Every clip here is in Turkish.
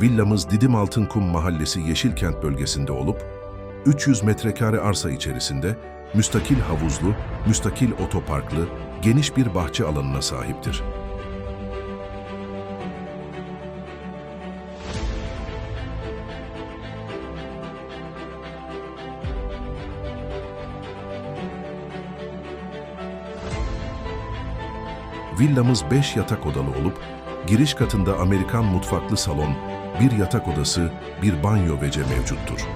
Villamız Didim Altınkum Mahallesi Yeşilkent bölgesinde olup, 300 metrekare arsa içerisinde müstakil havuzlu, müstakil otoparklı, geniş bir bahçe alanına sahiptir. Villamız 5 yatak odalı olup, giriş katında Amerikan mutfaklı salon, bir yatak odası, bir banyo vece mevcuttur.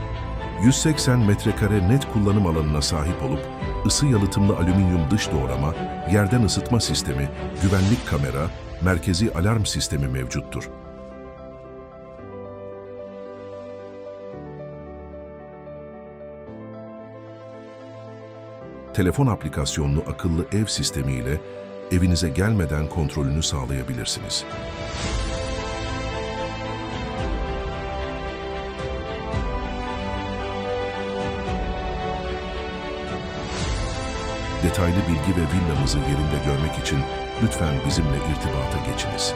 180 metrekare net kullanım alanına sahip olup, ısı yalıtımlı alüminyum dış doğrama, yerden ısıtma sistemi, güvenlik kamera, merkezi alarm sistemi mevcuttur. Telefon aplikasyonlu akıllı ev sistemiyle evinize gelmeden kontrolünü sağlayabilirsiniz. Detaylı bilgi ve villamızı yerinde görmek için lütfen bizimle irtibata geçiniz.